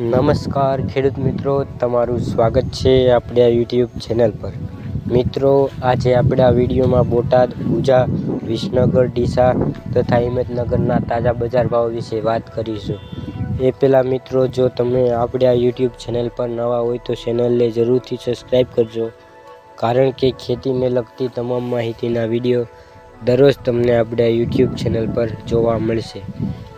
નમસ્કાર, ખેડૂત મિત્રો. તમારું સ્વાગત છે આપણે આ યુટ્યુબ ચેનલ પર. મિત્રો, આજે આપણે આ વિડીયોમાં બોટાદ ઉજા વિસનગર, ડીસા તથા હિંમતનગરના તાજા બજાર ભાવ વિશે વાત કરીશું. એ પહેલાં મિત્રો, જો તમે આપણે આ યુટ્યુબ ચેનલ પર નવા હોય તો ચેનલને જરૂરથી સબસ્ક્રાઈબ કરજો. કારણ કે ખેતીને લગતી તમામ માહિતીના વીડિયો દરરોજ તમને આપણે યુટ્યુબ ચેનલ પર જોવા મળશે.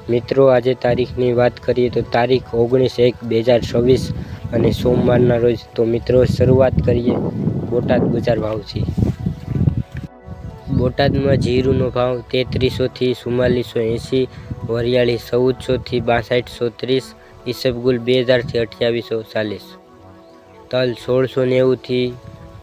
મિત્રો, આજે તારીખની વાત કરીએ તો તારીખ ઓગણીસ એક બે હજાર છવ્વીસ અને સોમવારના રોજ. તો મિત્રો, શરૂઆત કરીએ બોટાદ બજાર ભાવથી. બોટાદમાં જીરુનો ભાવ તેત્રીસોથી ચુમ્માલીસો એંસી, વરિયાળી ચૌદસોથી બાસઠસો ત્રીસ, ઈસબગુલ બે હજારથી અઠ્યાવીસો ચાલીસ. તલ સોળસો નેવુંથી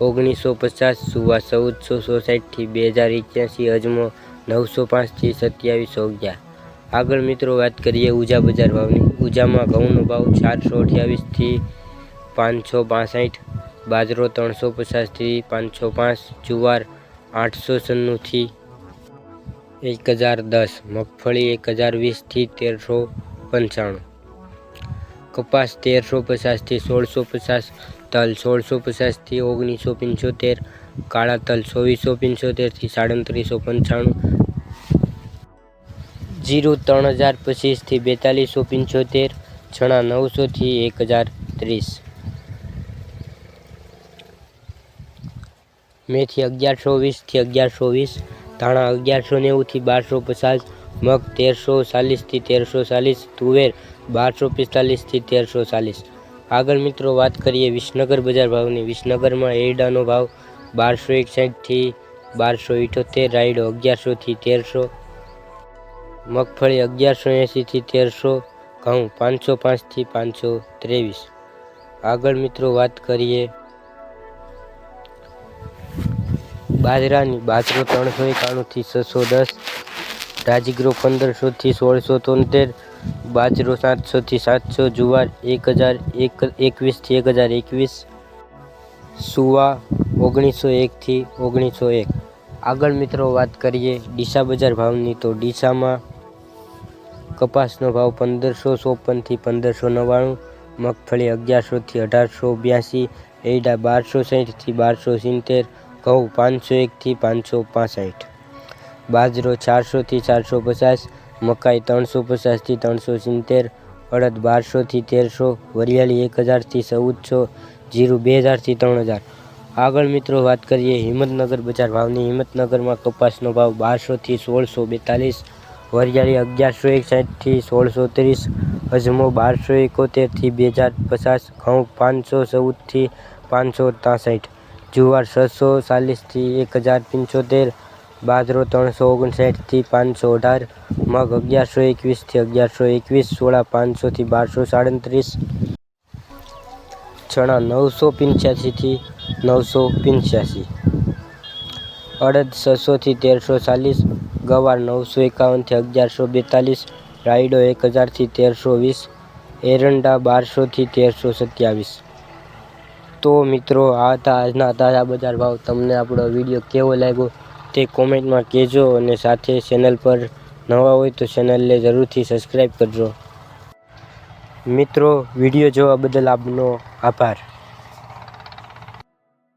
ઓગણીસો પચાસ, સુવા ચૌદસો સોસાઠથી બે હજાર એક્યાસી, અજમો નવસો પાંચથી સત્યાવીસો અગિયાર. આગળ મિત્રો વાત કરીએ ઉજા બજાર ભાવની. ઉજામાં ઘઉંનો ભાવ ચારસો અઠ્યાવીસથી પાંચસો બાસઠ, બાજરો ત્રણસો પચાસથી પાંચસો પાંચ, જુવાર આઠસો સન્નુંથી એક હજાર દસ, મગફળી એક હજાર વીસથી તેરસો પંચાણું. કપાસ તેરસો પચાસથી સોળસો પચાસ, તલ સોળસો પચાસથી ઓગણીસો પંચોતેર, કાળા તલ ચોવીસો પંચોતેરથી સાડત્રીસો પંચાણું જીરું ત્રણ હજાર પચીસથી બેતાલીસો પંચોતેર ચણા નવસોથી એક હજાર ત્રીસ. મેથી અગિયારસો વીસથી અગિયારસો વીસ, ધાણા અગિયારસો નેવુંથી બારસો પચાસ, મગ તેરસો ચાલીસથી તેરસો ચાલીસ, તુવેર બારસો પિસ્તાલીસથી તેરસો ચાલીસ. આગળ મિત્રો વાત કરીએ વિસનગર બજાર ભાવની. વિસનગરમાં એરડાનો ભાવ બારસો એકસાઠથી બારસો ઇઠોતેર, રાયડો અગિયારસોથી તેરસો મગફળી અગિયારસો એંશીથી તેરસો, ઘઉં પાંચસો પાંચથી પાંચસો ત્રેવીસ. આગળ મિત્રો વાત કરીએ. બાજરાની બાજરો ત્રણસો એકાણુંથી છસો દસ, રાજીગરો પંદરસોથી સોળસો તોતેર, બાજરો સાતસોથી સાતસો, જુવાર એક હજાર એક એકવીસથી એક હજાર એકવીસ, સુવા ઓગણીસો એકથી ઓગણીસો એક. આગળ મિત્રો વાત કરીએ ડીસા બજાર ભાવની, તો ડીસામાં કપાસનો ભાવ પંદરસો ચોપનથી પંદરસો નવ્વાણું, મગફળી અગિયારસોથી અઢારસો બ્યાસી એડા બારસો સાહીઠથી બારસો સિત્તેર, ઘઉં પાંચસો એકથી પાંચસો પાસઠ, બાજરો ચારસોથી ચારસો પચાસ, મકાઈ ત્રણસો પચાસથી ત્રણસો સિત્તેર, અડદ બારસોથી તેરસો, વરિયાળી એક હજારથી ચૌદસો, જીરું બે હજારથી ત્રણ હજાર આગળ મિત્રો વાત કરીએ હિંમતનગર બજાર ભાવની. હિંમતનગરમાં કપાસનો ભાવ બારસોથી સોળસો બેતાલીસ વરિયાળી અગિયારસો એકસાઠથી સોળસો ત્રીસ અજમો બારસો એકોતેરથી બે હજાર પચાસ ઘઉં પાંચસો ચૌદથી પાંચસો ત્રાસઠ જુવાર છસો ચાલીસથી એક હજાર પંચોતેર બાજરો ત્રણસો ઓગણસાઠથી પાંચસો અઢાર મગ અગિયારસો એકવીસથી અગિયારસો એકવીસ સોળા પાંચસોથી બારસો સાડત્રીસ ચણા નવસો પંચ્યાસીથી નવસો પંચ્યાસી. અડદ છસોથી તેરસો ચાલીસ, ગવાર નવસો એકાવનથી અગિયારસો બેતાલીસ, રાયડો એક હજારથી તેરસો વીસ, એરંડા બારસોથી તેરસો સત્યાવીસ. તો મિત્રો, આ હતા આજના તાજા બજાર ભાવ. તમને આપણો વીડિયો કેવો લાગ્યો તે કોમેન્ટમાં કહેજો અને સાથે ચેનલ પર નવા હોય તો ચેનલને જરૂરથી સબસ્ક્રાઈબ કરજો. મિત્રો વીડિયો જોવા બદલ આપનો આભાર.